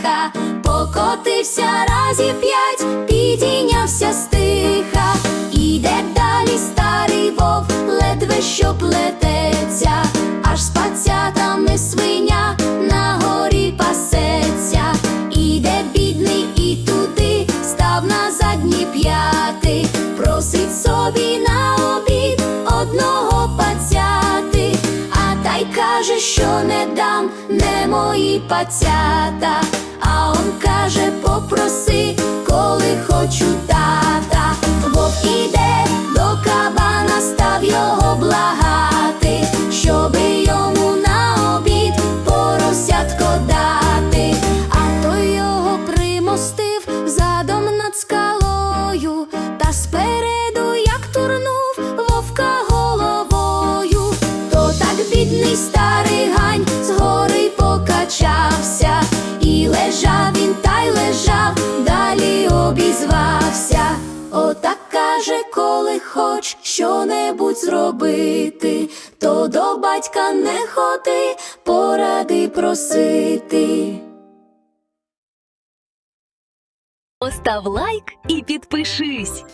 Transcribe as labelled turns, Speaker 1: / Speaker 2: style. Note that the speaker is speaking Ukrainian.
Speaker 1: лиха, покотився разів п'ять, підійнявся стиха, іде далі старий вов, ледве що плететься, аж з пацятами свиня на горі пасеться, іде бідний і туди став на задні п'яти, просить собі на обід одного пацяти, а та й каже, що не дам, не мої пацята. Он каже, попроси, коли хочу тата. Вовк іде до кабана, став його благати, щоби йому на обід поросятко дати. А той його примостив задом над скалою, та спереду, хоч що-небудь зробити, то до батька не ходи, поради просити.
Speaker 2: Постав лайк і підпишись.